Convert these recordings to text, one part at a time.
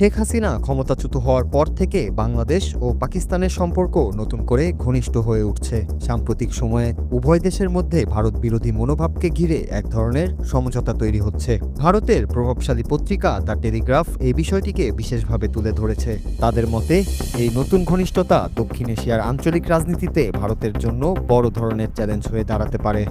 শেখ হাসিনা ক্ষমতাচ্যুত হওয়ার পর থেকে বাংলাদেশ ও পাকিস্তানের সম্পর্ক নতুন করে ঘনিষ্ঠ হয়ে উঠছে। সাম্প্রতিক সময়ে উভয় দেশের মধ্যে ভারত বিরোধী মনোভাবকে ঘিরে এক ধরনের সমঝোতা তৈরি হচ্ছে। ভারতের প্রভাবশালী পত্রিকা দ্য টেলিগ্রাফ এই বিষয়টিকে বিশেষভাবে তুলে ধরেছে। তাদের মতে, এই নতুন ঘনিষ্ঠতা দক্ষিণ এশিয়ার আঞ্চলিক রাজনীতিতে ভারতের জন্য বড় ধরনের চ্যালেঞ্জ হয়ে দাঁড়াতে পারে।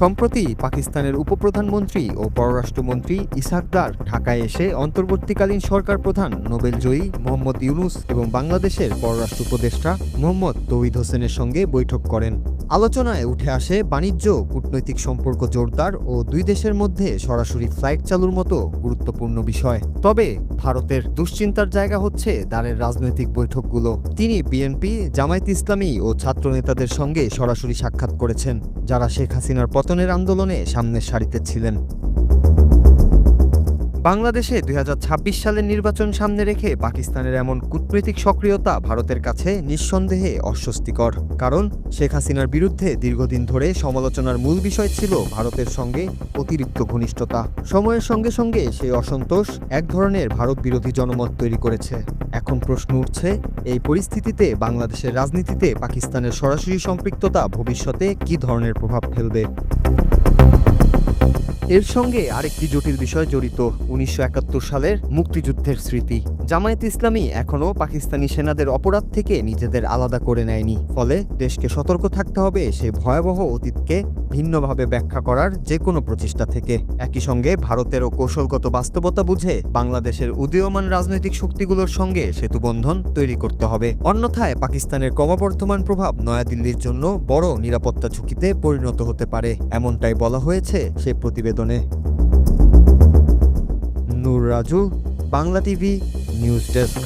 সম্প্রতি পাকিস্তানের উপপ্রধানমন্ত্রী ও পররাষ্ট্রমন্ত্রী ইসাকদার ঢাকায় এসে অন্তর্বর্তীকালীন সরকার প্রধান নোবেলজয়ী মোহাম্মদ ইউনুস এবং বাংলাদেশের পররাষ্ট্র উপদেষ্টা মোহাম্মদ তৌহিদ হোসেনের সঙ্গে বৈঠক করেন। আলোচনায় উঠে আসে বাণিজ্য, কূটনৈতিক সম্পর্ক জোরদার ও দুই দেশের মধ্যে সরাসরি ফ্লাইট চালুর মতো গুরুত্বপূর্ণ বিষয়। তবে ভারতের দুশ্চিন্তার জায়গা হচ্ছে দ্বারের রাজনৈতিক বৈঠকগুলো। তিনি বিএনপি, জামায়াত ইসলামী ও ছাত্রনেতাদের সঙ্গে সরাসরি সাক্ষাৎ করেছেন, যারা শেখ হাসিনার পতনের আন্দোলনে সামনের সারিতে ছিলেন। বাংলাদেশে দুই হাজার ছাব্বিশ সালের নির্বাচন সামনে রেখে পাকিস্তানের এমন কূটনৈতিক সক্রিয়তা ভারতের কাছে নিঃসন্দেহে অস্বস্তিকর। কারণ শেখ হাসিনার বিরুদ্ধে দীর্ঘদিন ধরে সমালোচনার মূল বিষয় ছিল ভারতের সঙ্গে অতিরিক্ত ঘনিষ্ঠতা। সময়ের সঙ্গে সঙ্গে সেই অসন্তোষ এক ধরনের ভারত বিরোধী জনমত তৈরি করেছে। এখন প্রশ্ন উঠছে, এই পরিস্থিতিতে বাংলাদেশের রাজনীতিতে পাকিস্তানের সরাসরি সম্পৃক্ততা ভবিষ্যতে কী ধরনের প্রভাব ফেলবে? এর সঙ্গে আরেকটি জটিল বিষয় জড়িত, উনিশশো একাত্তর সালের মুক্তিযুদ্ধের স্মৃতি। জামায়াত ইসলামী এখনও পাকিস্তানি সেনাদের অপরাধ থেকে নিজেদের আলাদা করে নেয়নি। ফলে দেশকে সতর্ক থাকতে হবে সে ভয়াবহ অতীতকে ভিন্নভাবে ব্যাখ্যা করার যে কোনো প্রচেষ্টা থেকে। একই সঙ্গে ভারতেরও কৌশলগত বাস্তবতা বুঝে বাংলাদেশের উদীয়মান রাজনৈতিক শক্তিগুলোর সঙ্গে সেতুবন্ধন তৈরি করতে হবে। অন্যথায় পাকিস্তানের ক্রমবর্ধমান প্রভাব নয়াদিল্লির জন্য বড় নিরাপত্তা ঝুঁকিতে পরিণত হতে পারে, এমনটাই বলা হয়েছে সে প্রতিবেদনে। Noor Raju, Bangla TV, news desk.